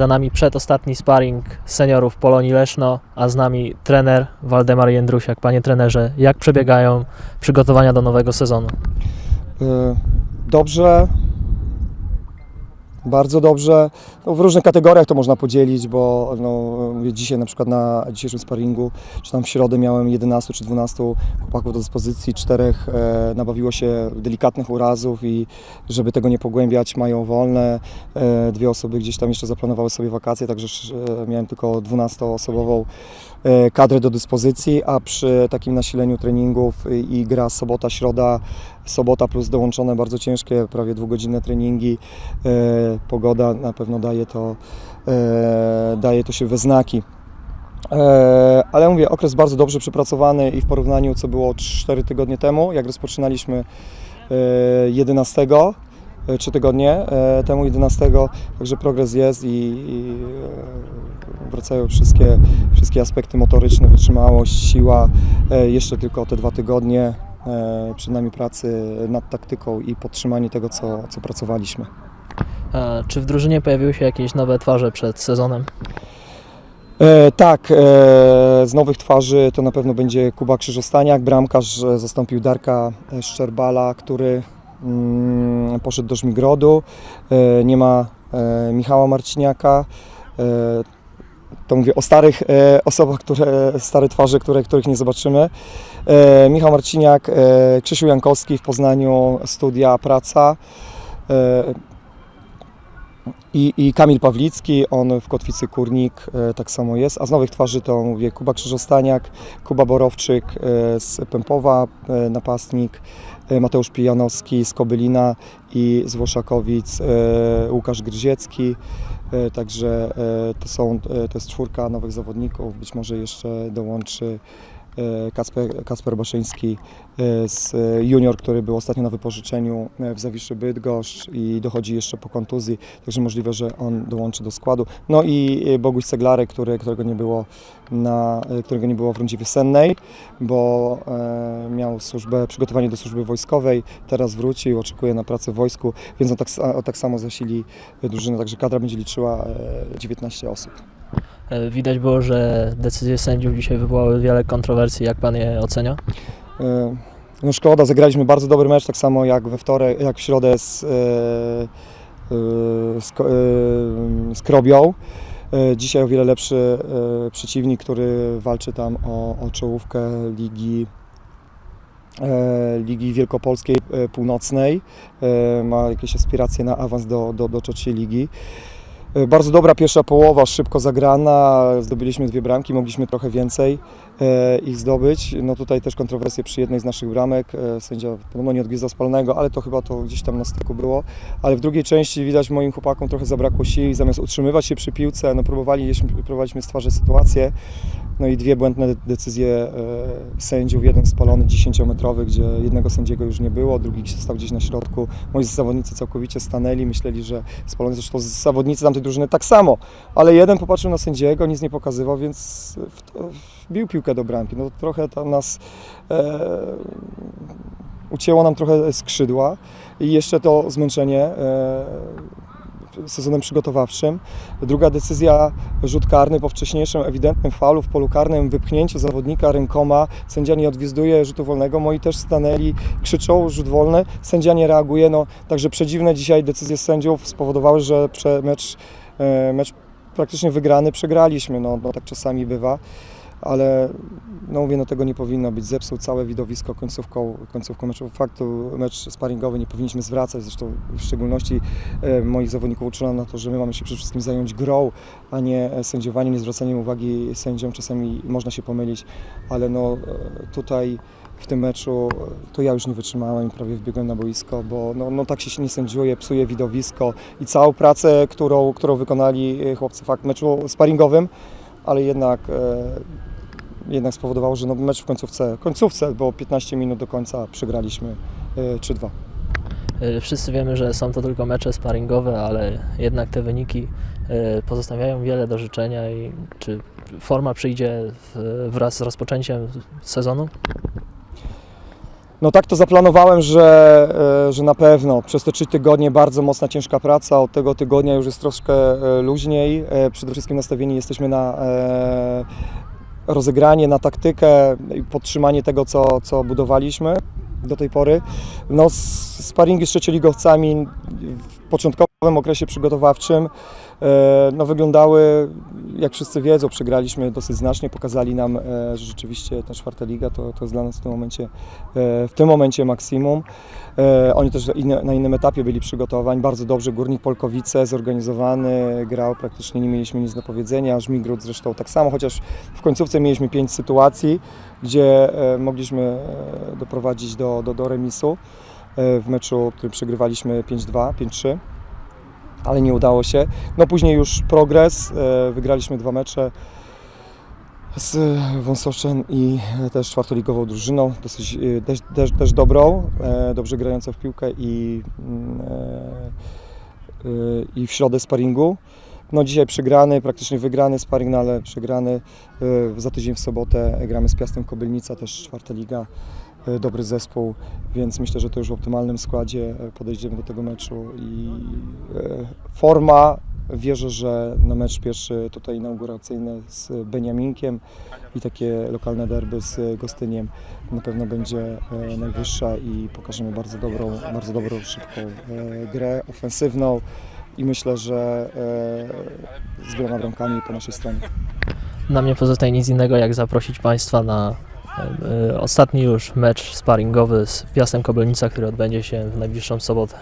Za nami przedostatni sparring seniorów Polonii Leszno, a z nami trener Waldemar Jędrusiak. Panie trenerze, jak przebiegają przygotowania do nowego sezonu? Y, Dobrze, bardzo dobrze. No, w różnych kategoriach to można podzielić, bo no, dzisiaj na przykład na dzisiejszym sparingu, czy tam w środę miałem 11 czy 12 chłopaków do dyspozycji, czterech e, nabawiło się delikatnych urazów i żeby tego nie pogłębiać mają wolne. E, dwie osoby gdzieś tam jeszcze zaplanowały sobie wakacje, także e, miałem tylko 12-osobową e, kadrę do dyspozycji, a przy takim nasileniu treningów i, i gra sobota, środa, sobota plus dołączone bardzo ciężkie, prawie dwugodzinne treningi, e, pogoda na pewno daje to, e, daje to się we znaki. E, ale mówię, okres bardzo dobrze przepracowany i w porównaniu co było 4 tygodnie temu, jak rozpoczynaliśmy e, 11, e, 3 tygodnie temu 11, także progres jest i, i wracają wszystkie, wszystkie aspekty motoryczne, wytrzymałość, siła, jeszcze tylko te dwa tygodnie przed nami pracy nad taktyką i podtrzymanie tego, co, co pracowaliśmy. E, Czy w drużynie pojawiły się jakieś nowe twarze przed sezonem? E, tak, e, z nowych twarzy to na pewno będzie Kuba Krzyżostaniak, bramkarz e, zastąpił Darka e, Szczerbala, który mm, poszedł do Żmigrodu. E, nie ma e, Michała Marciniaka. E, to mówię o starych e, osobach, które, stare twarze, które, których nie zobaczymy. E, Michał Marciniak, e, Krzysiu Jankowski w Poznaniu, studia, praca. E, i, I Kamil Pawlicki, on w Kotwicy Kurnik e, tak samo jest. A z nowych twarzy to mówię Kuba Krzyżostaniak, Kuba Borowczyk e, z Pępowa, e, napastnik, e, Mateusz Pijanowski z Kobylina i z Włoszakowic e, Łukasz Gryziecki. E, Także e, to, są, e, to jest czwórka nowych zawodników. Być może jeszcze dołączy e, Kasper, Kasper Baszyński e, z e, junior, który był ostatnio na wypożyczeniu w Zawiszy Bydgoszcz i dochodzi jeszcze po kontuzji, także możliwe, że on dołączy do składu. No i Boguś Ceglarek, który, którego, nie było na, którego nie było w rundzie wiosennej, bo miał służbę, przygotowanie do służby wojskowej, teraz wrócił, oczekuje na pracę w wojsku, więc on tak, tak samo zasili drużynę, także kadra będzie liczyła e, 19 osób. E, Widać było, że decyzje sędziów dzisiaj wywołały wiele kontrowersji. Jak pan je ocenia? E, No szkoda, zagraliśmy bardzo dobry mecz, tak samo jak we wtorek, jak w środę z, e, z, z Krobią. Dzisiaj o wiele lepszy przeciwnik, który walczy tam o, o czołówkę ligi, ligi Wielkopolskiej Północnej. Ma jakieś aspiracje na awans do, do, do trzeciej ligi. E, Bardzo dobra pierwsza połowa, szybko zagrana, zdobyliśmy dwie bramki, mogliśmy trochę więcej e, ich zdobyć. No tutaj też kontrowersje przy jednej z naszych bramek. E, sędzia podobno nie odgwizdał spalonego, ale to chyba to gdzieś tam na styku było. Ale w drugiej części widać moim chłopakom trochę zabrakło sił, zamiast utrzymywać się przy piłce, no próbowaliśmy, próbowaliśmy stwarzać sytuację. No i dwie błędne decyzje e, sędziów, jeden spalony 10-metrowy, gdzie jednego sędziego już nie było, drugi stał gdzieś na środku. Moi zawodnicy całkowicie stanęli, myśleli, że spalony, zresztą zawodnicy tamtej drużyny tak samo, ale jeden popatrzył na sędziego, nic nie pokazywał, więc wbił piłkę do bramki. No trochę tam nas e, ucięło nam trochę skrzydła i jeszcze to zmęczenie e, sezonem przygotowawczym. Druga decyzja, rzut karny po wcześniejszym ewidentnym faulu w polu karnym, wypchnięciu zawodnika rękoma, sędzia nie odgwizduje rzutu wolnego, moi też stanęli, krzyczą rzut wolny, sędzia nie reaguje, no także przedziwne dzisiaj decyzje sędziów spowodowały, że mecz, e, mecz praktycznie wygrany przegraliśmy, no, no tak czasami bywa, ale no mówię, no tego nie powinno być, zepsuł całe widowisko końcówką, końcówką meczu, faktu mecz sparingowy nie powinniśmy zwracać, zresztą w szczególności e, moich zawodników uczulam na to, że my mamy się przede wszystkim zająć grą, a nie e, sędziowaniem, nie zwracaniem uwagi sędziom, czasami można się pomylić, ale no e, tutaj w tym meczu e, to ja już nie wytrzymałem i prawie wbiegłem na boisko, bo no, no tak się nie sędziuje, psuje widowisko i całą pracę, którą, którą wykonali chłopcy. Fakt meczu sparingowym, ale jednak, e, jednak spowodowało, że no, mecz w końcówce, końcówce, bo 15 minut do końca przegraliśmy e, 3-2. E, Wszyscy wiemy, że są to tylko mecze sparingowe, ale jednak te wyniki e, pozostawiają wiele do życzenia i czy forma przyjdzie wraz z rozpoczęciem sezonu? No tak to zaplanowałem, że, e, że na pewno przez te trzy tygodnie bardzo mocna, ciężka praca. Od tego tygodnia już jest troszkę e, luźniej. E, Przede wszystkim nastawieni jesteśmy na rozegranie, na taktykę i podtrzymanie tego, co, co budowaliśmy do tej pory. No, sparingi z trzecioligowcami w początkowym okresie przygotowawczym no, wyglądały, jak wszyscy wiedzą, przegraliśmy dosyć znacznie, pokazali nam, e, że rzeczywiście ta czwarta liga to, to jest dla nas w tym momencie, e, w tym momencie maksimum. E, Oni też na innym etapie byli przygotowań, bardzo dobrze, Górnik Polkowice zorganizowany, grał, praktycznie nie mieliśmy nic do powiedzenia, Żmigród zresztą tak samo, chociaż w końcówce mieliśmy pięć sytuacji, gdzie e, mogliśmy e, doprowadzić do, do, do remisu e, w meczu, który przegrywaliśmy 5-2, 5-3 ale nie udało się. No później już progres, e, wygraliśmy dwa mecze z Wąsoszem i też czwartoligową drużyną, dosyć, e, też, też, też dobrą, e, dobrze grającą w piłkę i, mm, i w środę sparingu. No dzisiaj przegrany, praktycznie wygrany sparring, no ale przegrany. Za tydzień w sobotę gramy z Piastem Kobylnica, też czwarta liga, dobry zespół, więc myślę, że to już w optymalnym składzie e, podejdziemy do tego meczu i e, forma, wierzę, że na mecz pierwszy tutaj inauguracyjny z Beniaminkiem i takie lokalne derby z Gostyniem na pewno będzie e, najwyższa i pokażemy bardzo dobrą, bardzo dobrą, szybką e, grę ofensywną i myślę, że e, z wieloma bramkami po naszej stronie. Nam nie pozostaje nic innego, jak zaprosić Państwa na e, e, ostatni już mecz sparingowy z Piastem Kobylnica, który odbędzie się w najbliższą sobotę.